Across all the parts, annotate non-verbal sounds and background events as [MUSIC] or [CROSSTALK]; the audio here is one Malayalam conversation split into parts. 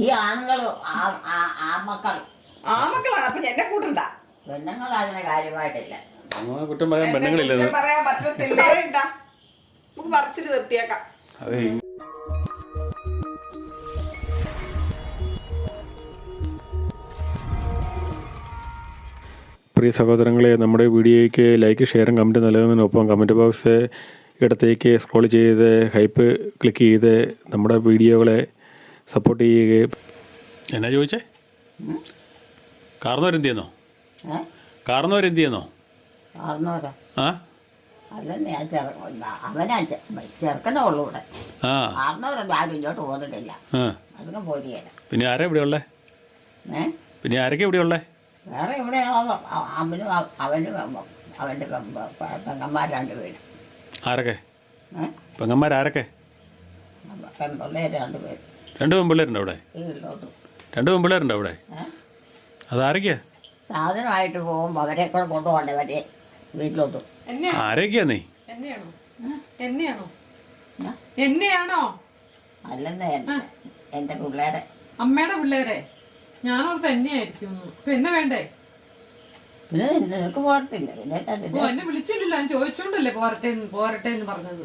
ഈ ആണുങ്ങൾ ആമക്കൾ ആ മക്കളാണ് അപ്പൊ എന്നെ കൂട്ടണ്ട. പെണ്ണുങ്ങൾ അതിന് കാര്യമായിട്ടില്ല. കുറ്റം പറയാൻ പറയാൻ പറ്റത്തില്ല. വേണ്ട നമുക്ക് പറിച്ചിട്ട് നിർത്തിയേക്കാം. അതെ. പ്രിയ സഹോദരങ്ങളെ നമ്മുടെ വീഡിയോയ്ക്ക് ലൈക്ക് ഷെയറും കമന്റ് നൽകുന്നതിനൊപ്പം കമന്റ് ബോക്സ് ഇടത്തേക്ക് സ്ക്രോൾ ചെയ്ത് ഹൈപ്പ് ക്ലിക്ക് ചെയ്ത് നമ്മുടെ വീഡിയോകളെ സപ്പോർട്ട് ചെയ്യുകയും എന്നാ ചോദിച്ചേ? കാർന്നവരെന്ത് ചെയ്യുന്നോ? കാർന്നവരെന്ത് ചെയ്യുന്നോ? ആ? അവനാ ചെറുക്കനേ ഉള്ളൂ ഇവിടെ. ആ. ആരും ഇങ്ങോട്ട് പിന്നെ ആരാ ഇവിടെ ഉള്ളേ? പിന്നെ ആരൊക്കെ ഇവിടെ ഉള്ളേ? വേറെ ഇവിടെ അവനും അവന്റെ അവനും അവന്റെ പെങ്ങന്മാർ രണ്ട് പേര് ആരൊക്കെ? പെങ്ങന്മാരാരൊക്കെ രണ്ട് പെൺപിള്ളേരുണ്ടോ അവിടെ? രണ്ട് പെൺപിള്ളേരുണ്ടോ അവിടെ? അതാരൊക്കെയാ? സാധനമായിട്ട് പോകുമ്പോൾ അവരെ കൂടെ കൊണ്ടുപോകണ്ടേ അവരെ വീട്ടിലോട്ട്. ആരൊക്കെയാ നീ? എന്നെയാണോ? അല്ലെന്നേ എന്റെ പിള്ളേരെ. അമ്മയുടെ പിള്ളേരെ. ഞാനോർത്ത് എന്നെയായിരിക്കും പിന്നെ എന്നെ വേണ്ടേ? പിന്നെ നിനക്ക് പോരത്തില്ല. എന്നെ വിളിച്ചില്ല ഞാൻ ചോദിച്ചോണ്ടല്ലേ പോരട്ടെ പോരട്ടെ എന്ന് പറഞ്ഞത്.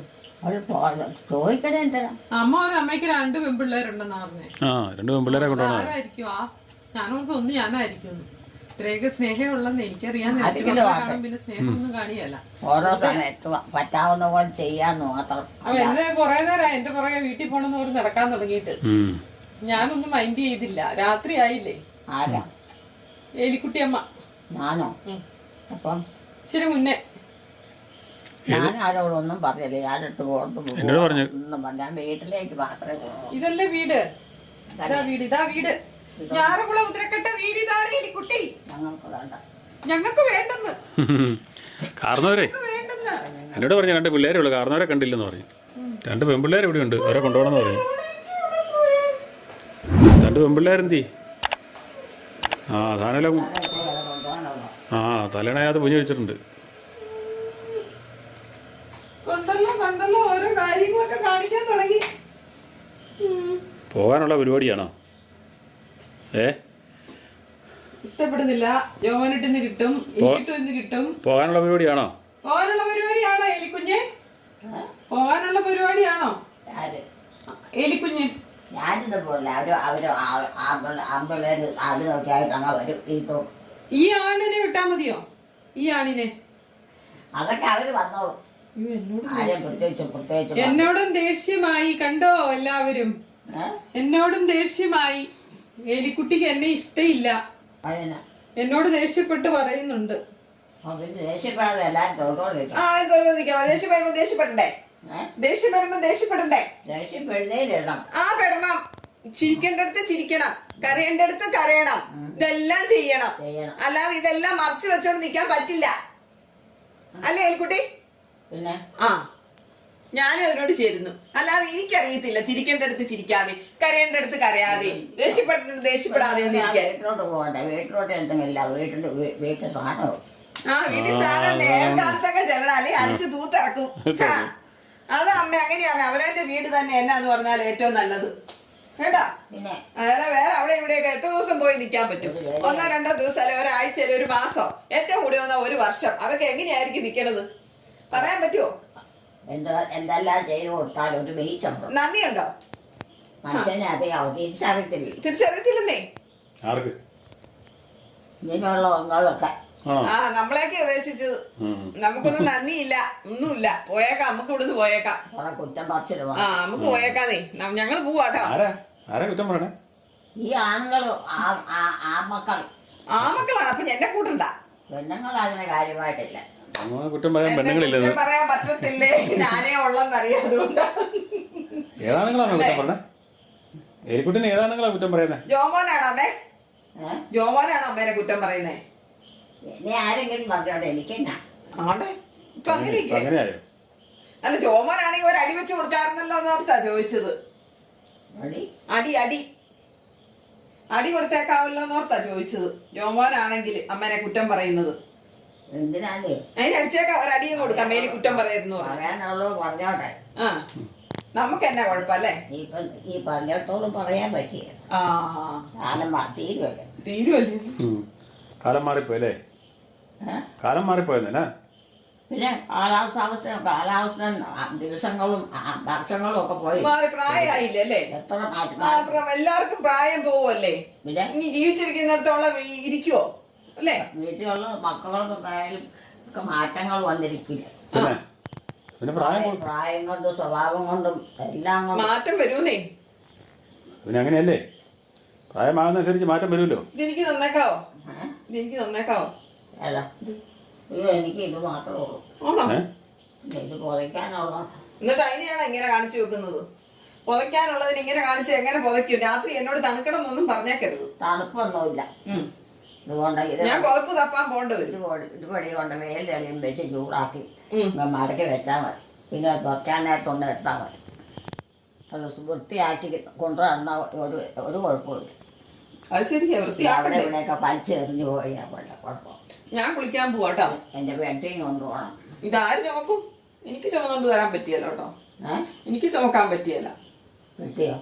ചോദിക്കണേ എന്താ? അമ്മ ഒരു അമ്മയ്ക്ക് രണ്ട് പെൺപിള്ളേരുണ്ടെന്നാ പറഞ്ഞേ. ആ രണ്ട് പെൺപിള്ളേരെ കൊണ്ടാണ് ആരായിരിക്കും? ആ ഞാനായിരിക്കും. ഇത്രയൊക്കെ സ്നേഹമുള്ളെന്ന് എനിക്കറിയാം. പിന്നെ സ്നേഹമൊന്നും കാണിയല്ല. ഓരോ സമയത്ത് പറ്റാവുന്ന പോലെ ചെയ്യാന്ന് മാത്രം. എന്നെ കൊറേ നേരം എന്റെ പുറകെ വീട്ടിൽ പോണെന്ന് പറഞ്ഞ് നടക്കാൻ തുടങ്ങിയിട്ട്. ഞാനൊന്നും മൈൻഡ് ചെയ്തില്ല. രാത്രി ആയില്ലേ ആരാ? എലിക്കുട്ടിയമ്മ ഞാനോ? അപ്പൊ ഇച്ചിരി മുന്നേ. ഞാൻ ആരോടൊന്നും പറഞ്ഞില്ല. ഞാനിട്ട് പുറത്ത് പറഞ്ഞു. ഒന്നും ഞാൻ വീട്ടിലേക്ക് മാത്രമേ ഇതല്ലേ വീട്? ഇതാ വീട് ഇതാ വീട്. ഞാറുകുള ഉദ്രക്കട്ട വീട് ഇതാണ് എലിക്കുട്ടി ഞങ്ങൾക്ക് വേണ്ട. ഞങ്ങൾക്ക് വേണ്ടെന്ന്. കാർന്നവരെ. ഞങ്ങൾക്ക് വേണ്ടെന്ന്. എന്നോട് പറഞ്ഞു രണ്ട് പിള്ളേരെ ഉള്ളു. കാർന്നവരെ കണ്ടില്ലെന്ന് പറഞ്ഞു. രണ്ട് പെൺപിള്ളേർ ഇവിടെ ഉണ്ട്. അവരെ കൊണ്ടുപോകണമെന്ന് പറഞ്ഞു. രണ്ട് പെൺപിള്ളേരെന്തി? ആ കൊണ്ടുപോകണമല്ലോ ആ തലേണകത്ത് പുഞ്ഞു വെച്ചിട്ടുണ്ട്. കണ്ടല്ലോ കണ്ടല്ലോ ഓരോ കാര്യങ്ങളൊക്കെ കാണിക്കാൻ തുടങ്ങി. പോകാനുള്ള പരിപാടിയാണോ? ഏ? ഇഷ്ടപ്പെടുന്നില്ല. യോവനിട്ടിന്ന് കിട്ടും ഇന്ന് കിട്ടും. പോകാനുള്ള പരിപാടിയാണോ? പോകാനുള്ള പരിപാടിയാണോ എലിക്കുഞ്ഞ്? പോകാനുള്ള പരിപാടിയാണോ? എലിക്കുഞ്ഞ്. ഞാനിത് പോലെ അവർ അവർ ആമ്പിള്ളേര് അത് നോക്കിയായിട്ട് അങ്ങ് വരും. വീട്ടും ഈ ആണിനെ വിട്ടാ മതിയോ? ഈ ആണിനെ? അതൊക്കെ അവർ വന്നോളും. എന്നോട് ദേഷ്യമായി കണ്ടോ എല്ലാവരും? എന്നോടും ദേഷ്യമായി. എലിക്കുട്ടിക്ക് എന്നെ ഇഷ്ടയില്ല. എന്നോട് ദേഷ്യപ്പെട്ട് പറയുന്നുണ്ട്. ദേഷ്യം വരുമ്പോ ദേഷ്യപ്പെടണ്ടേ? ദേഷ്യം വരുമ്പോ ദേഷ്യപ്പെടണ്ടേ ദേഷ്യപ്പെടുന്നതിലിടണം ആ പെടണം. ചിരിക്കേണ്ടടുത്ത് ചിരിക്കണം കരയേണ്ടടുത്ത് കരയണം. ഇതെല്ലാം ചെയ്യണം. അല്ലാതെ ഇതെല്ലാം മറച്ചു വെച്ചോണ്ട് നിക്കാൻ പറ്റില്ല. അല്ലേ അയൽക്കുട്ടി പിന്നെ? ആ. ഞാനും അതിനോട് ചേരുന്നു. അല്ലാതെ എനിക്കറിയത്തില്ല ചിരിക്കേണ്ടടുത്ത് ചിരിക്കാതെ കരയേണ്ടടുത്ത് കരയാതെ ദേഷ്യപ്പെട്ടിട്ട് ദേഷ്യപ്പെടാതെ വീട്ടിലോട്ട് പോകണ്ടേ. വീട്ടിലോട്ട് എന്തെങ്കിലും ഇല്ല വീട്ടിൽ സാധനവും ആ വീട്ടിൽ സ്ഥാനം നേരകാലത്തൊക്കെ ചെല്ലണല്ലേ അടിച്ച് തൂത്തിറക്കും. ആ. അത് അമ്മ അങ്ങനെയാണ് അവരവന്റെ വീട് തന്നെ എന്നാന്ന് പറഞ്ഞാൽ ഏറ്റവും നല്ലത്. കേട്ടാ? പിന്നെ? അതായത് വേറെ അവിടെ ഇവിടെയൊക്കെ എത്ര ദിവസം പോയി നിൽക്കാൻ പറ്റും? ഒന്നോ രണ്ടോ ദിവസം അല്ലെ ഒരാഴ്ച അല്ലെ ഒരു മാസം? ഏറ്റവും കൂടി വന്ന ഒരു വർഷം. അതൊക്കെ എങ്ങനെയായിരിക്കും നിൽക്കണത് പറയാൻ പറ്റുമോ എന്താ എന്തെല്ലാം ചെയ്തു കൊടുത്താൽ ഒരു ബീച്ചുണ്ട് നന്ദിയുണ്ടോ? മനുഷ്യനെ അറിയാവോ തിരിച്ചറിയത്തില്ല? തിരിച്ചറിയത്തില്ലെന്നേ. ആർക്ക്? ഇങ്ങനെയുള്ള ഒന്നുകളൊക്കെ ആ നമ്മളെയൊക്കെ ഉദ്ദേശിച്ചത് ഉം. നമുക്കൊന്നും നന്ദിയില്ല ഒന്നുമില്ല. പോയേക്കാം നമുക്ക് ഇവിടുന്ന് പോയേക്കാം. കുറെ കുറ്റം പറച്ചിൽ ആ നമുക്ക് പോയേക്കാന്നേ. ഞങ്ങൾ പോവാട്ടോ ആരാ? ആരാ കുറ്റം പറയണേ? ഈ ആണുങ്ങൾ ആമക്കൾ ആ മക്കളാണ് അപ്പൊ എന്നെ കൂട്ടണ്ട? പെണ്ണുങ്ങൾ അതിന് കാര്യമായിട്ടില്ല. അങ്ങനെ കുറ്റം പറയാൻ എന്നെ പെണ്ണുങ്ങളില്ലെന്ന് പറയാൻ പറ്റത്തില്ലേ? ഞാനേ ഉള്ളെന്നറിയാം അതുകൊണ്ടാ. ഏതാണെങ്കിലാണോ കുറ്റം പറഞ്ഞേ എലിക്കുട്ടിന് ഏതാണുങ്ങളാ കുറ്റം പറയുന്നത് ജോമോനാണോ അമ്മേ? ജോമോനാണോ അമ്മേനെ കുറ്റം പറയുന്നേ? എന്നെ ആരെങ്കിലും പറഞ്ഞോട്ടെ എനിക്കെന്നാ. ആണ്ടെ ഇപ്പൊ അങ്ങനെയൊക്കെ. അങ്ങനെയായോ? അല്ല ജോമോനാണെങ്കിൽ ഒരു അടി വെച്ച് കൊടുക്കാറുണ്ടല്ലോ എന്ന് ഓർത്താ ചോദിച്ചത്. അടി? അടി അടി. കൊടുത്തേക്കാവല്ലോ എന്ന് ഓർത്താ ചോദിച്ചത്. ജോമോനാണെങ്കിൽ അമ്മേനെ കുറ്റം പറയുന്നത്. കൊടുക്കാം മേലി കുറ്റം പറയുന്നു പറയാനുള്ളത് പറഞ്ഞോട്ടെ. ആ നമുക്ക് എന്നാ കുഴപ്പല്ലേ ഈ ഇപ്പം ഈ പറഞ്ഞിടത്തോളം പറയാൻ പറ്റിയ. ആ. കാലം തീരുമല്ല. കാലം കാലം മാറിപ്പോയെന്നല്ലേ പിന്നെ കാലാവസ്ഥ അവസ്ഥ കാലാവസ്ഥ ദിവസങ്ങളും വർഷങ്ങളും ഒക്കെ പോയി. മാറി പ്രായമായില്ലേ അല്ലേ? എത്ര മാറ്റം എല്ലാവർക്കും പ്രായം പോവല്ലേ? പിന്നെ? ഇനി ജീവിച്ചിരിക്കുന്നിടത്തോളം ഇരിക്കുവോ? അല്ലേ? വീട്ടിലുള്ള മക്കൾക്കൊക്കെ ആയാലും ഒക്കെ മാറ്റങ്ങൾ വന്നിരിക്കില്ല. പിന്നെ? പ്രായം പ്രായം കൊണ്ടും സ്വഭാവം കൊണ്ടും എല്ലാം കൊണ്ടും. മാറ്റം വരൂന്നേ? പിന്നെ അങ്ങനെയല്ലേ? പ്രായമാകുന്നതനുസരിച്ച് മാറ്റം വരുമല്ലോ. ഇതെനിക്ക് നന്നേക്കാവോ? ഇതെനിക്ക് തന്നേക്കാവോ? ഏതാ അയ്യോ എനിക്ക് ഇത് മാത്രമേ ഉള്ളൂ. ആണോ? ഇത് പുതയ്ക്കാനുള്ള എന്നിട്ട് അതിനെയാണ് ഇങ്ങനെ കാണിച്ചു വെക്കുന്നത്? പുതയ്ക്കാനുള്ളതിന് ഇങ്ങനെ കാണിച്ച് എങ്ങനെ പുതയ്ക്കും? രാത്രി എന്നോട് തണുക്കണം എന്നൊന്നും പറഞ്ഞേക്കരുത്. തണുപ്പൊന്നുമില്ല. ഇതുകൊണ്ട് ഇത് ഞാൻ പുതപ്പ് തപ്പാൻ പോണ്ട വരും. ഇത് പൊടി ഇത് പൊടി കൊണ്ട് വെയിലെളിയും വെച്ച് ചൂടാക്കി. ഇങ്ങ് മടക്കി വെച്ചാൽ മതി. പിന്നെ പുറക്കാനായിട്ടൊന്ന് എടുത്താൽ മതി. അത് വൃത്തിയാക്കി കൊണ്ടുവന്ന ഒരു ഒരു കുഴപ്പമില്ല അത് ശരിയാ അവിടെ വൃത്തിയാക്കണ്ടേ ഇവിടെയൊക്കെ പലിച്ചെറിഞ്ഞു പോയി. കൊണ്ട കുഴപ്പം ഞാൻ കുളിക്കാൻ പോവാട്ടോ എന്റെ വെട്ടിയും കൊണ്ടുപോകണം ഇതാര് ചുമക്കും? എനിക്ക് ചുമന്നുകൊണ്ട് വരാൻ പറ്റിയല്ലോ കേട്ടോ എനിക്ക് ചുമക്കാൻ പറ്റിയല്ല. വെട്ടിയോ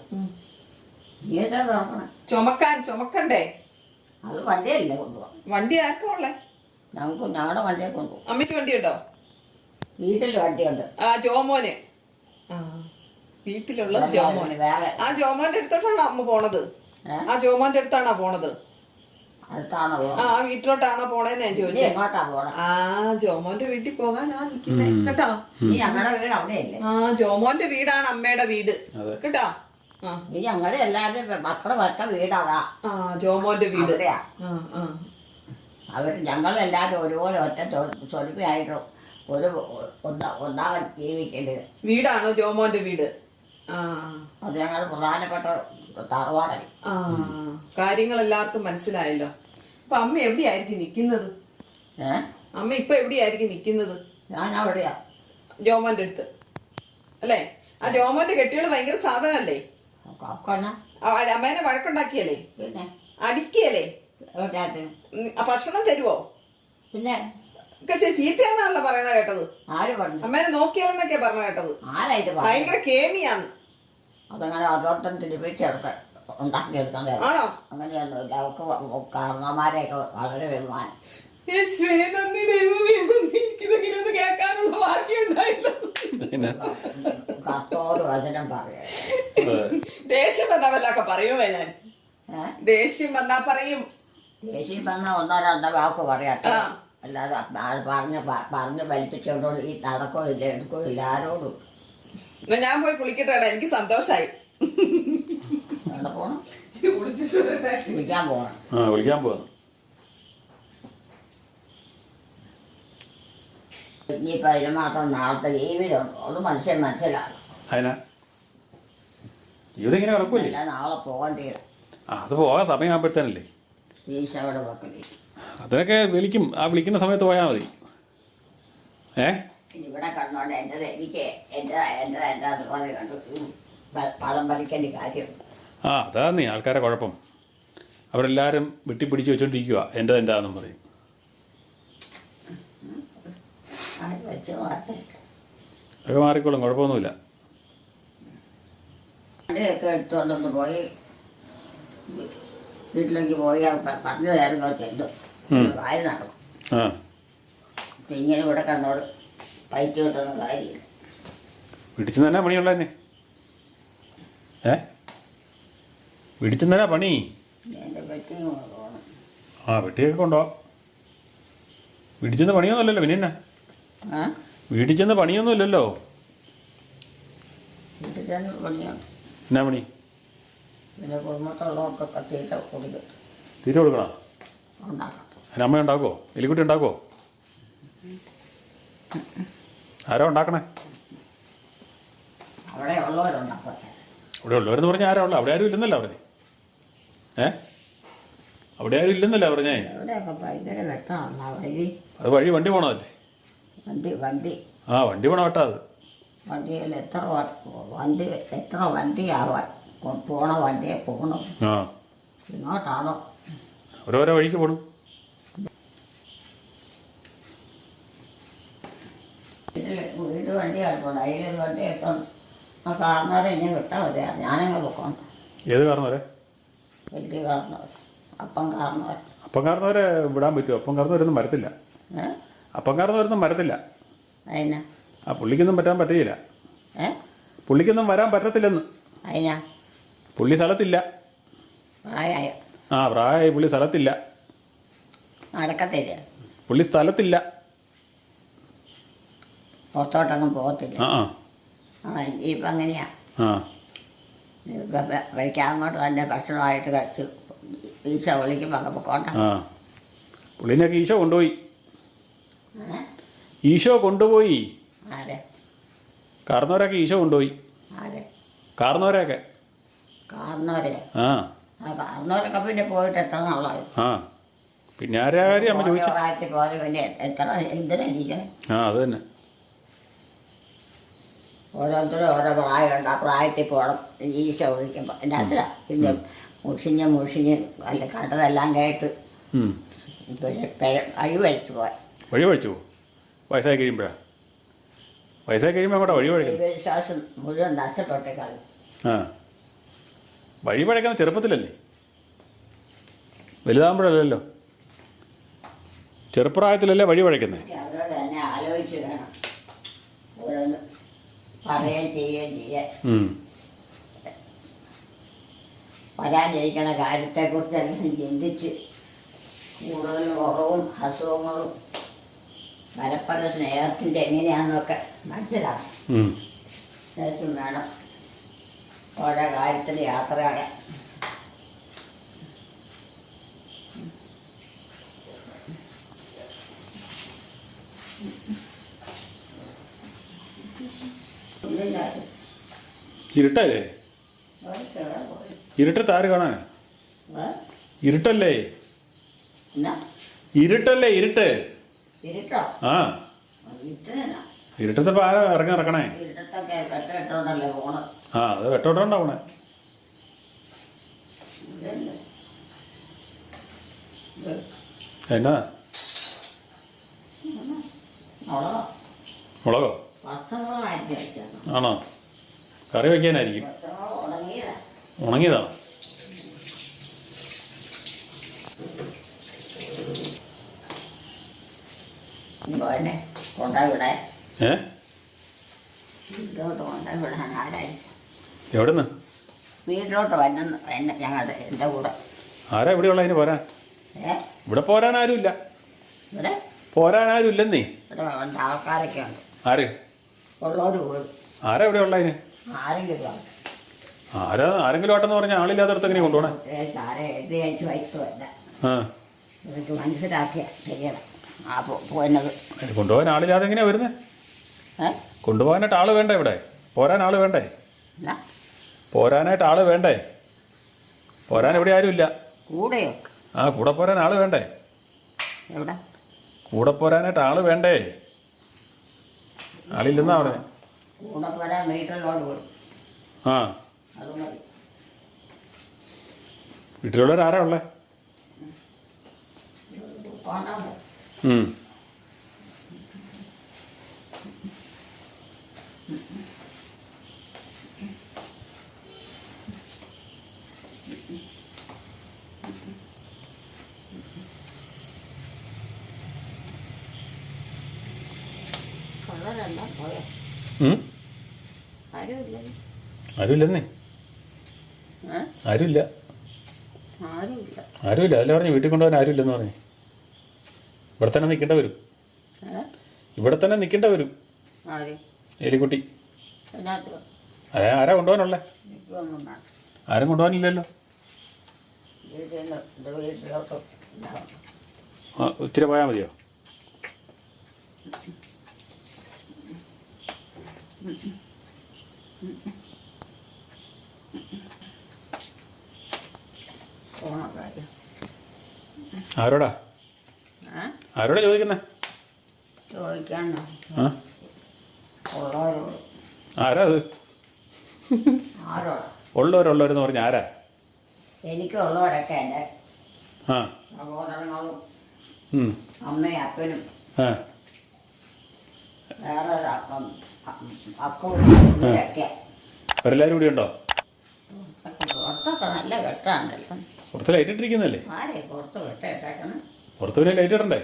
ചുമക്കാൻ ചുമക്കണ്ടേ? അത് വണ്ടിയല്ലേ കൊണ്ടുപോകാം വണ്ടി ആർക്കും ഉള്ളേ? നമുക്ക് ഞങ്ങളുടെ വണ്ടിയെ കൊണ്ടുപോകും അമ്മയ്ക്ക് വണ്ടി ഉണ്ടോ വീട്ടിൽ വണ്ടിയുണ്ട്. ആ ജോമോനെ. ആ വീട്ടിലുള്ളത് ജോമോന്. വേറെ. ആ ജോമോന്റെ അടുത്തോട്ടാണ് അമ്മ പോണത്? ആ ജോമോന്റെ അടുത്താണോ പോണത്? അടുത്താണോ? ആ വീട്ടിലോട്ടാണോ പോണേന്ന് ഞാൻ ചോദിച്ചേ. എങ്ങോട്ടാ പോകണം ആ ജോമോന്റെ വീട്ടിൽ പോകാനാ നിക്കുന്നേ. കേട്ടോ? നീ ഞങ്ങളുടെ വീട് അവിടെയല്ലേ? ആ ജോമോന്റെ വീടാണ് അമ്മയുടെ വീട്. കേട്ടോ? ആ. നീ ഞങ്ങളുടെ എല്ലാവരും മക്കളെ വെച്ച വീടാതാ. ആ ജോമോന്റെ വീട്. അവിടെയാ. അവർ ഞങ്ങളെല്ലാവരും ഒരുപോലെ ഒറ്റ സ്വരുപ്പിയായിട്ട് ഒരു ഒന്നാ ഒന്നാമൻ ജീവിക്കേണ്ടത് വീടാണോ ജോമോന്റെ വീട്? ആ. അത് ഞങ്ങൾ പ്രധാനപ്പെട്ട തറവാടല്ലേ. ആ കാര്യങ്ങൾ എല്ലാവർക്കും മനസ്സിലായല്ലോ. അപ്പൊ അമ്മ എവിടെയായിരിക്കും നിക്കുന്നത്? ഏ? അമ്മ ഇപ്പൊ എവിടെയായിരിക്കും നിക്കുന്നത്? ഞാൻ അവിടെയാ. ജോമോന്റെ അടുത്ത്. അല്ലേ? ആ ജോമോന്റെ കെട്ടികൾ ഭയങ്കര സാധനല്ലേ കൊക്കണ അമ്മേനെ വഴക്കുണ്ടാക്കിയല്ലേ? പിന്നെ? അടിക്കുകയല്ലേ? ഭക്ഷണം തരുവോ? പിന്നെ? ഒക്കെ ചെ- ചീത്തയാന്നാണല്ലോ പറയണ കേട്ടത്. ആര് പറഞ്ഞു? അമ്മേനെ നോക്കിയാലെന്നൊക്കെ പറഞ്ഞ കേട്ടത്. ആരാ ഇത് പറഞ്ഞു ഭയങ്കര കേമിയാന്ന്. അതങ്ങനെ അതോട്ടം തിരിപ്പിച്ചെടുക്കാൻ ഉണ്ടാക്കിയെടുക്കാൻ ആണോ? അങ്ങനെയൊന്നുമില്ല അവർക്ക് കാരണമാരെയൊക്കെ വളരെ ബഹുമാനം. കേൾക്കാനുള്ള പിന്നെ? കത്തോട് വചനം പറയാം. ദേഷ്യം വന്നാ വല്ലതൊക്കെ പറയുമേ ഞാൻ? ദേഷ്യം വന്നാ പറയും. ദേഷ്യം വന്നാ ഒന്നോ രണ്ടോ വാക്ക് പറയാത്ത. അല്ലാതെ പറഞ്ഞ് പറഞ്ഞ് വലിപ്പിച്ചോണ്ടോ ഈ നടക്കോ ഇല്ല എടുക്കോ ഇല്ല ആരോടും. ഞാൻ പോയി കുളിക്കട്ടെടാ എനിക്ക് സന്തോഷായി. [LAUGHS] പോകണം ആ വിളിക്കാൻ പോവാ. ഇനിയിപ്പോൾ അതിന് മാത്രം നാളത്തെ ജീവിതമുണ്ടോ അത് മനുഷ്യൻ മനസ്സിലാകും അതിനാ? ജീവിതം ഇങ്ങനെ കിടക്കൂലേ നാളെ പോകേണ്ടത് ആ അത് പോകാൻ സമയമാകുമ്പോഴത്തേനല്ലേ ഈശോയുടെ അതിനൊക്കെ വിളിക്കും. ആ വിളിക്കുന്ന സമയത്ത് പോയാൽ മതി. ഏ? ഇവിടെ കണ്ടോണ്ട് എന്റെ എനിക്ക് എന്റെ എന്റെ എന്റെ അതുപോലെ കണ്ടു. ഉം, പ- പടം വലിക്കേണ്ട കാര്യം. ആ അതാ നീ ആൾക്കാരെ കുഴപ്പം. അവരെല്ലാവരും വെട്ടിപ്പിടിച്ച് വെച്ചോണ്ടിരിക്കുക എന്റെ എന്താന്ന് പറയും. അതൊക്കെ മാറിക്കോളും കുഴപ്പമൊന്നുമില്ല. വണ്ടിയൊക്കെ പോയി. വീട്ടിലേക്ക് പോയി ആ പ- പറഞ്ഞു നേരം കുറച്ച് ഇത്. നടക്കും. ഇങ്ങനെ ഇവിടെ കണ്ടോട് പൈറ്റ് കിട്ടുന്ന കാര്യമില്ല പിടിച്ചു തന്നെ പണിയുള്ള തന്നെ ഏ? പിടിച്ചു തന്നെ പണി? ആ വെട്ടിയൊക്കെ കൊണ്ടുപോവാം വീട്ടിൽ ചെന്ന് പണിയൊന്നുമില്ലല്ലോ പിന്നെ എന്നാ? വീട്ടിൽ ചെന്ന് പണിയൊന്നുമില്ലല്ലോ. എന്നാ പണി? തീറ്റ കൊടുക്കും. കൊടുക്കണോ? ഉണ്ടാക്കാം. അതിന് അമ്മ ഉണ്ടാക്കുമോ എലിക്കുട്ടി ഉണ്ടാക്കുമോ ആരാ ഉണ്ടാക്കണേ? അവിടെ ഉള്ളവരെന്ന് പറഞ്ഞാൽ ആരാ ഉള്ളത്? അവിടെ ആരും ഇല്ലെന്നല്ലോ പറഞ്ഞേ. അവിടെ ആരും ഇല്ലെന്നല്ലേ പറഞ്ഞേ? അത് വഴി വണ്ടി പോണതല്ലേ വണ്ടി വണ്ടി. ആ വണ്ടി പോണ വട്ടാ അത്. എത്ര വണ്ടി എത്ര വണ്ടിയെ ആ. ഓരോരോ വഴിക്ക് പോണു. വീട് വണ്ടിയാണ് പോണത്. അതിലൊരു വണ്ടി എത്തണം ആ കാർന്നവരെ ഇനി വിട്ടാൽ ഞാനങ്ങ് പോക്കണം ഏത് കാർന്നവരെ? വലിയ കാരണവർ. അപ്പം കാരണവർ. അപ്പം കാരണവരെ വിടാൻ പറ്റുമോ? അപ്പം കാർന്നവരൊന്നും വരത്തില്ല. അപ്പം കാർന്നവരൊന്നും വരത്തില്ല. അതിനാ ആ പുള്ളിക്കൊന്നും പറ്റാൻ പറ്റില്ല ഏ? പുള്ളിക്കൊന്നും വരാൻ പറ്റത്തില്ലെന്ന്. അതിനാ പുള്ളി സ്ഥലത്തില്ല. പ്രായമായ ആ പ്രായമായി പുള്ളി സ്ഥലത്തില്ല. നടക്കത്തില്ല. പുള്ളി സ്ഥലത്തില്ല. പുറത്തോട്ടൊന്നും പോകത്തില്ല. ആ ആ. ആ ഇപ്പം അങ്ങനെയാ. ആ. കഴിക്കാങ്ങോട്ട് തന്നെ ഭക്ഷണമായിട്ട് കഴിച്ച് ഈശ വിളിക്കുമ്പോൾ അങ്ങ് പൊക്കോണ്ട ആ. പുള്ളിനെയൊക്കെ ഈശോ കൊണ്ടുപോയി. ഈശോ കൊണ്ടുപോയി. ആരെ? കാർന്നവരൊക്കെ ഈശോ കൊണ്ടുപോയി. ആരെ? കാർന്നവരെയൊക്കെ. കാരണവരെ ആ. പിന്നെ പോയിട്ട് എത്ര നാളായി? ആ. പിന്നെ ആരാരും അമ്മ ചോദിച്ചു? പോയത് പിന്നെ എത്ര? എന്തിനാ ഇരിക്കണേ? ആ അത് തന്നെ. ഓരോരുത്തരും ഓരോ പ്രായമുണ്ട്. ആ പ്രായത്തിൽ പോകണം ഈശോ ഒഴിക്കുമ്പോൾ എന്റെ അത്ര പിന്നെ മുഷിഞ്ഞ് മുഷിഞ്ഞ് അല്ല കണ്ടതെല്ലാം കേട്ട് ഉം. പിന്നെ പിഴ- വഴി വഴിച്ചു പോയി വയസ്സായി കഴിയുമ്പോഴാ? വയസ്സായി കഴിയുമ്പോൾ അങ്ങോട്ടാ ദൈവവിശ്വാസം മുഴുവൻ നഷ്ടപ്പെട്ടേക്കാളും ആ. വഴി പഴക്കുന്ന ചെറുപ്പത്തിലല്ലേ? വലുതാകുമ്പോഴല്ലോ ചെറുപ്രായത്തിലല്ലേ വഴി പഴക്കുന്നത് അവരോട് തന്നെ ആലോചിച്ച് വേണം. ഓരോന്ന് പറയുകയും ചെയ്യുകയും ചെയ്യാൻ വരാനിരിക്കുന്ന കാര്യത്തെക്കുറിച്ചെല്ലാം ചിന്തിച്ച് കൂടുതലും കുറവും അസുഖങ്ങളും പരപ്പര സ്നേഹത്തിന്റെ എങ്ങനെയാണെന്നൊക്കെ മനസ്സിലാക്കും വേണം. ഓരോ കാര്യത്തിന് യാത്രയാകാൻ ഇരുട്ടല്ലേ? ഇരുട്ട്. ഇരുട്ടത്ത് ആര് കാണാൻ ഇരുട്ടല്ലേ? ഇരുട്ടല്ലേ ഇരുട്ട്? ആ. ഇരുട്ടത്തെ ആരാ ഇറങ്ങി ഇറക്കണേ ആ അത് വെട്ടോട്ടുണ്ടാവണേ എന്നാ? മുളകോ? ആണോ? കറി വയ്ക്കാനായിരിക്കും ഉണങ്ങിയതാ. കൊണ്ടുവിടാൻ ഏ? വീട്ടിലോട്ട് എവിടുന്ന്? വന്നെന്ന് ഞങ്ങളുടെ എന്റെ കൂടെ. ആരാ അതിന് പോരാൻ. ഇവിടെ പോരാൻ ആരുമില്ല. ഇവിടെ? പോരാൻ ആരും ഇല്ലെന്നേ ആൾക്കാരൊക്കെ ഉണ്ട്. ആര്? ഉള്ളവർ പോയി ആരാ ഇവിടെ ഉള്ള അതിന്? ആരെങ്കിലും ആരാ ആട്ടെന്ന് പറഞ്ഞാൽ ആളില്ലാത്തടത്ത് എങ്ങനെ കൊണ്ടുപോണേ? പ്രത്യേകിച്ച് ആരെ എഴുതി അയച്ച് വയ്ക്കുമല്ല ആ. ഇവർക്ക് മനസ്സിലാക്കിയ ചെയ്യണം. ആ പോ- അതിന് കൊണ്ടുപോകാൻ ആളില്ലാതെ എങ്ങനെയാ വരുന്നത് ഏ? കൊണ്ടുപോകാനായിട്ട് ആൾ വേണ്ടേ ഇവിടെ? പോരാൻ ആൾ വേണ്ടേ? എന്നാ പോരാനായിട്ട് ആൾ വേണ്ടേ? പോരാൻ ഇവിടെ ആരുമില്ല കൂടെയോ? ആ കൂടെ പോരാൻ ആൾ വേണ്ടേ? എവിടെ? കൂടെ പോരാനായിട്ട് ആൾ വേണ്ടേ? ആളില്ലെന്നാ വരാൻ പോയി. ആ. അത് മതി. വീട്ടിലുള്ളവർ ആരാ ഉള്ളേ ഉം. ആരുമില്ലെന്നേ? ആരുമില്ല. അതല്ലേ പറഞ്ഞു വീട്ടിൽ കൊണ്ടുപോകാൻ ആരുമില്ലെന്ന് പറഞ്ഞു. ഇവിടെ തന്നെ നിൽക്കേണ്ട വരും. ഇവിടെ തന്നെ നിൽക്കേണ്ട വരും. ആര്? എലിക്കുട്ടി. അതെ ആരാ കൊണ്ടുപോകാനുള്ള? ആരും കൊണ്ടുപോകാനില്ലല്ലോ. ഒത്തിരി പോയാ ഇത്തിരി പോയാൽ മതിയോ? ആരോടാ? ആരോടാ ചോദിക്കുന്നേ? ചോദിക്കാനോ? ആരാ അത്? ഉള്ളവരുള്ളവരെന്ന് പറഞ്ഞ ആരാ? എനിക്കുള്ളവരൊക്കെ എന്റെ സഹോദരങ്ങളും. അമ്മയും അപ്പനും വേറെ ഒരാൾക്കും അവരെല്ലാവരും കൂടി ഉണ്ടോ പുറത്തൊക്കെ നല്ല വെട്ടാണല്ലോ പുറത്ത് ലൈറ്റ് ഇട്ടിരിക്കുന്നല്ലേ ആരെ പുറത്ത് പുറത്ത് പിന്നെ ലൈറ്റ് ഇടണ്ടേ?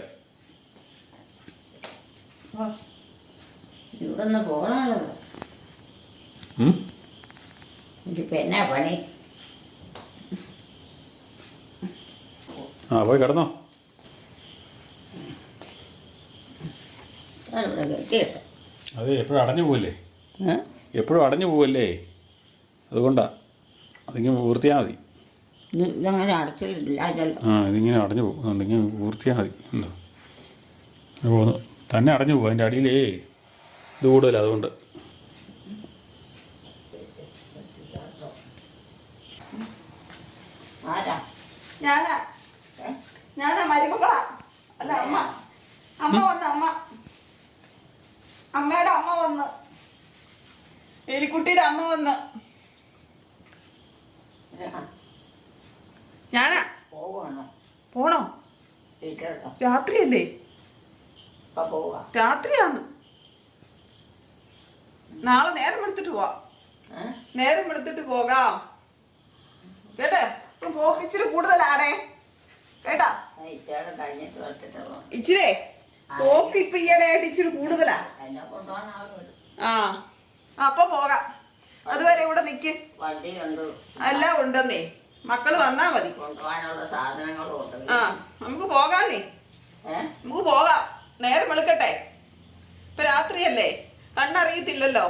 ഇവിടെ നിന്ന് പോകണമല്ലോ ഉം? ഇതിപ്പോൾ എന്നാ പണി ആ പോയി കിടന്നോ. ഞാനിവിടെ കെട്ടിയിട്ട്. അത് എപ്പോഴും അടഞ്ഞു പോവല്ലേ? എപ്പോഴും അടഞ്ഞു പോവല്ലേ? അതുകൊണ്ടാ. അതിങ്ങനെ പൂർത്തിയാൽ മതി. ആ ഇതിങ്ങനെ അടഞ്ഞു പോകും. അതിങ്ങനെ പൂർത്തിയാൽ മതി. ഉണ്ടോ? പോകുന്നു. തന്നെ അടഞ്ഞു പോകും അതിന്റെ അടിയിലേ ഇത് കൂടുതൽ അതുകൊണ്ട്. ഞാനാ? ഞാനാ മരുമകളാ. അല്ല അമ്മ. അമ്മ വന്ന അമ്മ. അമ്മയുടെ അമ്മ വന്ന്. എലിക്കുട്ടിയുടെ അമ്മ വന്ന്. ഞാനാ? പോണോ? രാത്രിയല്ലേ? രാത്രിയാന്ന്. നാളെ നേരം എടുത്തിട്ട് പോവാ. നേരം എടുത്തിട്ട് പോകാം. കേട്ടെ? പോ പോക്ക് ഇച്ചിരി കൂടുതലാണേ. കേട്ടാ? ഇച്ചിരി? പോക്ക് ഇപ്പൊ ഈയിടെയായിട്ട് ഇച്ചിരി കൂടുതലാ. ആ അപ്പൊ പോകാം. അതുവരെ ഇവിടെ നിക്ക്. എല്ലാം ഉണ്ടെന്നേ. മക്കൾ വന്നാ മതി. ആ നമുക്ക് പോകാന്നേ നമുക്ക് പോകാം. നേരം വെളുക്കട്ടെ. ഇപ്പൊ രാത്രിയല്ലേ. കണ്ണറിയത്തില്ലല്ലോ.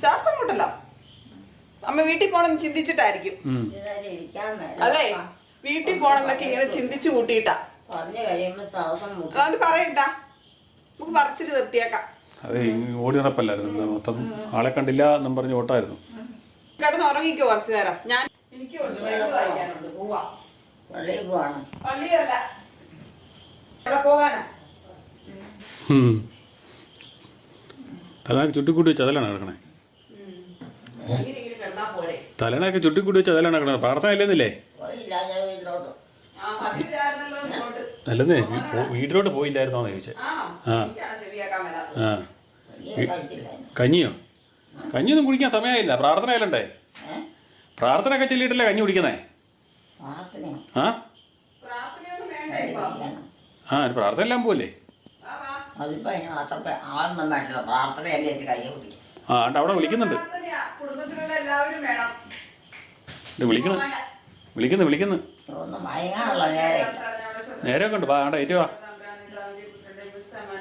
ശ്വാസം മുട്ടല്ലോ അമ്മ വീട്ടിൽ പോണെന്ന് ചിന്തിച്ചിട്ടായിരിക്കും. അതെ വീട്ടിൽ പോണെന്നൊക്കെ ഇങ്ങനെ ചിന്തിച്ചു കൂട്ടിയിട്ടാ. പറഞ്ഞു കഴിയുമ്പോൾ ശ്വാസം മുട്ടും. അതുകൊണ്ട് പറയണ്ട. നമുക്ക് പറിച്ചിട്ട് നിർത്തിയേക്കാം. അതെ ഈ ഓടി നടപ്പല്ലായിരുന്നു. മൊത്തം ആളെ കണ്ടില്ല എന്നും പറഞ്ഞ് ഓട്ടായിരുന്നു. കിടന്ന് ഉറങ്ങിക്കോ കുറച്ചു നേരം. ഞാൻ എനിക്കുണ്ട് ബൈബിൾ വായിക്കാനുണ്ട്. പോവാ. വെളിയിൽ പോകണം പള്ളിയല്ല. എവിടെ പോകാനാ? തലനൊക്കെ ചുട്ടിക്കൂട്ടി വെച്ച് അതിലാണ് കിടക്കണേ? ഇങ്ങനെ ഇങ്ങനെ കിടന്നാ പോരെ. തലനൊക്കെ ചുട്ടിക്കൂട്ടി വെച്ച് അതിലാണ് കിടക്കണേ? പ്രാർത്ഥന ഇല്ലെന്നില്ലേ? പോയില്ലാതെ വീട്ടിലോട്ട് ആ പതിവില്ലായിരുന്നല്ലോ ഇങ്ങോട്ട് അല്ലെന്നേ വീട്ടിലോട്ട് പോയില്ലായിരുന്നോന്ന് ചോദിച്ചേ. ആ. ആ. കഞ്ഞിയോ? കഞ്ഞിയൊന്നും കുടിക്കാൻ സമയമായില്ല. പ്രാർത്ഥന അല്ലണ്ടേ പ്രാർത്ഥന ഒക്കെ ചെല്ലിയിട്ടല്ലേ കഞ്ഞി കുടിക്കുന്നേ? ആ? പ്രാർത്ഥനയൊന്നും വേണ്ട ഇപ്പൊ. ആ ഒരു പ്രാർത്ഥന എല്ലാം പോവല്ലേ? ആ, ഉണ്ട് അവിടെ വിളിക്കുന്നുണ്ട്. വിളിക്കണം എല്ലാവരും വേണം. ഇത് വിളിക്കുന്നു വിളിക്കുന്നു വിളിക്കുന്നു. ഒന്നും മയങ്ങാനുള്ള നേരെ കണ്ടു ഉണ്ട് വാ ആണ്ട ഏറ്റു വാ.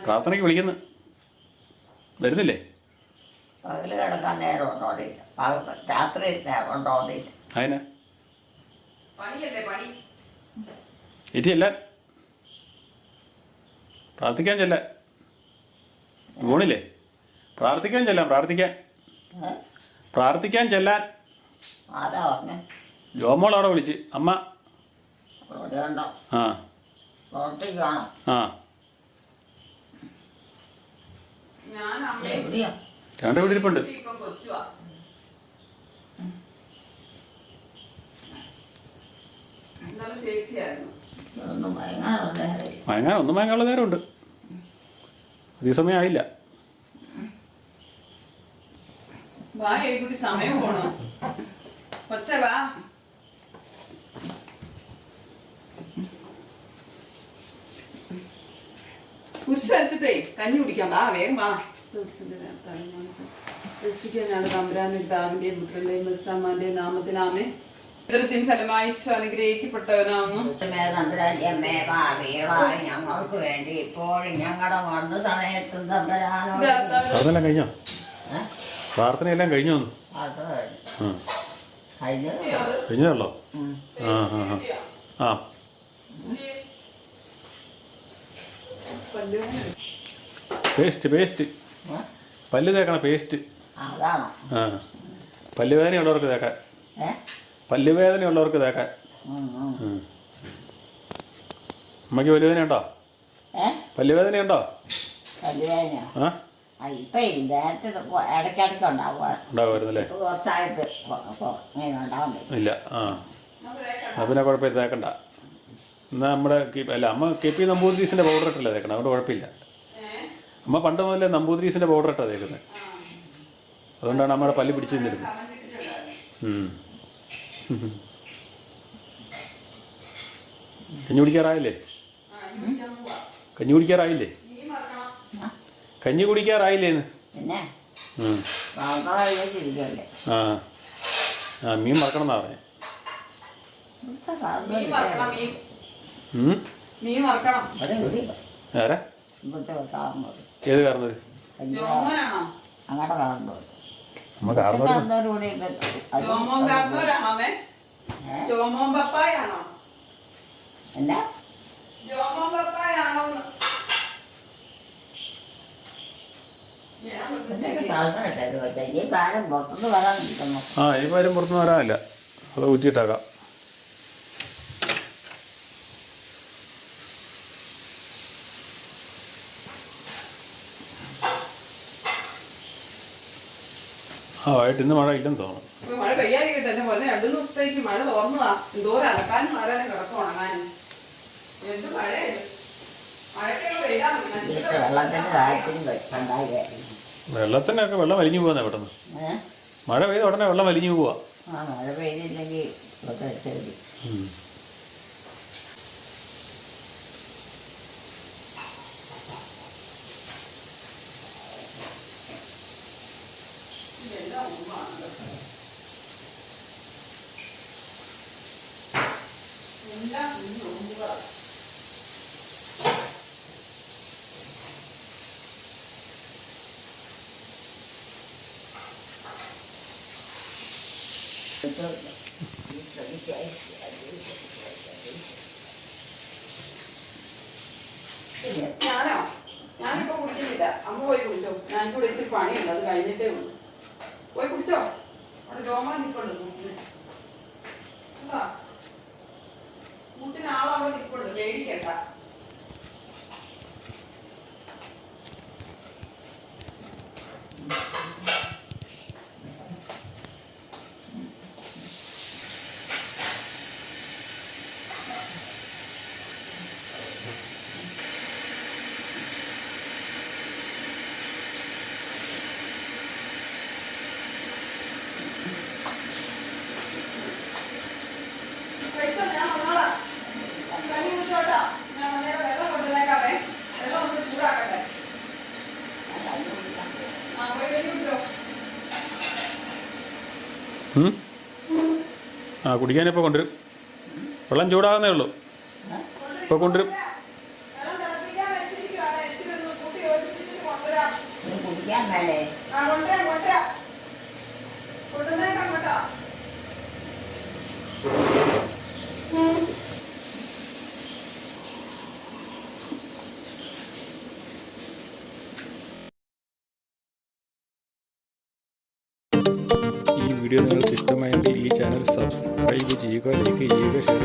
പ്രാർത്ഥനയ്ക്ക് വിളിക്കുന്നു. വരുന്നില്ലേ? പകൽ കിടക്കാൻ നേരം രാത്രി അതിനെ ചെല്ലാൻ പ്രാർത്ഥിക്കാൻ ചെല്ല. ഊണില്ലേ? പ്രാർത്ഥിക്കാൻ ചെല്ലാം പ്രാർത്ഥിക്കാൻ? പ്രാർത്ഥിക്കാൻ ചെല്ലാൻ. ആരാ പറഞ്ഞേ? ജോമോൾ അവിടെ വിളിച്ച്. അമ്മ. ആ. ആ. ഇരിപ്പുണ്ട്? മയങ്ങാൻ ഒന്നും മയങ്ങാനുള്ള നേരമുണ്ട്. അധിക സമയം ആയില്ല. സമയം പോണോ. കൊച്ച വാ. കുരിശ് വരച്ചിട്ടേ കഞ്ഞി കുടിക്കാം. ആ വേഗം വാ. തമ്പുരാന്റെ പുത്രന്റെയും നാമത്തിനാമേ ഫലമായി ഞങ്ങൾക്ക് വേണ്ടി ഇപ്പോഴും ഞങ്ങളുടെ വന്ന സമയത്തും തമ്പുരാനോട് പ്രാർത്ഥന എല്ലാം കഴിഞ്ഞോ? കഴിഞ്ഞോ? കഴിഞ്ഞു. കഴിഞ്ഞതല്ലോ? ആ ആ ആ. Paste paste? പല്ല് തേക്കണ പേസ്റ്റ്. ആ തേക്കാൻ ഏ? പല്ലുവേദനയുള്ളവർക്ക് തേക്കാൻ ഉം, ഉം. ഉം. അമ്മയ്ക്ക് പല്ലുവേദന ഉണ്ടോ ഉണ്ടാവുമായിരുന്നല്ലേ ഇങ്ങനെ ഉണ്ടാവുന്നില്ല ഇല്ല ആ. പിന്നെ കുഴപ്പമില്ല തേക്കണ്ട. എന്നാൽ നമ്മുടെ അല്ല അമ്മ കെ പി നമ്പൂതിരീസിന്റെ പൗഡർ ഇട്ടല്ലേ തേക്കണം അതുകൊണ്ട് കുഴപ്പമില്ല. അമ്മ പണ്ട് മുതലേ നമ്പൂതിരീസിന്റെ പൗഡർ ഇട്ടാ തേക്കുന്നത് അതുകൊണ്ടാണ് അമ്മയുടെ പല്ല് പിടിച്ചു നിന്നിരുന്നത്. ഉം. കഞ്ഞി കുടിക്കാറായില്ലേ? കഞ്ഞി കുടിക്കാറായില്ലേ? കഞ്ഞി കുടിക്കാറായില്ലേന്ന്? ആ. ആ മീൻ മറക്കണം എന്നാ പറഞ്ഞേ ആരാ? ഏത് നമ്മ എന്നാ. ആ ഈ കാര്യം പുറത്തുനിന്ന് വരാനില്ല. അത് ഊറ്റിയിട്ടേക്കാം. ആ ആയിട്ട് ഇന്ന് മഴ ഇല്ലെന്ന് തോന്നുന്നു. മഴ പെയ്യാതിരിക്കട്ടെ എന്റെ പോലെ രണ്ടു ദിവസത്തേക്ക് മഴ തോർന്നതാ. എന്തോരം അലക്കാനും മാറാനും കിടക്കും ഉണങ്ങാനും. എന്ത് ഉണ്ടാകുകയായിരുന്നു വെള്ളത്തിനൊക്കെ വെള്ളം വലിഞ്ഞു പോകുന്ന പെട്ടെന്ന്. മഴ പെയ്ത ഉടനെ വെള്ളം വലിഞ്ഞു പോവാ. ആ മഴ പെയ്തില്ലെങ്കിൽ ഒക്കെ ശരി ഇതെല്ലാം ഉമ്മാണല്ലോ. എല്ലാം കുഞ്ഞു ഉമ്മുകളാ. ഞാനോ ഞാനിപ്പോ കുടിക്കുന്നില്ല അമ്മ പോയി കുടിച്ചോ ഞാൻ കൂടെ ഇച്ചിരി പണിയുണ്ട് അത് കഴിഞ്ഞിട്ടേ ഉള്ളൂ. പോയി കുടിച്ചോ? അവിടെ രോമാൻ നിൽക്കുള്ളൂ മൂട്ടിന് കൂട്ടിന് ആളവിടെ നിൽപ്പുണ്ട് പേടിക്കണ്ട കഴിച്ചോ ഞാൻ വന്നോളാം കഞ്ഞി കുടിച്ചോട്ടോ ഞാൻ വന്നേരം വെള്ളം കൊണ്ടുവന്നേക്കാവേ വെള്ളം ഒന്ന് ചൂടാക്കട്ടെ ആ പോയി കഞ്ഞി കുടിച്ചോ ഉം? ആ കുടിക്കാൻ കുടിക്കാനിപ്പോൾ കൊണ്ടുവരും. വെള്ളം ചൂടാകുന്നേ ഉള്ളൂ. ഇപ്പോൾ കൊണ്ടുവരും. വെള്ളം 哥你给以一个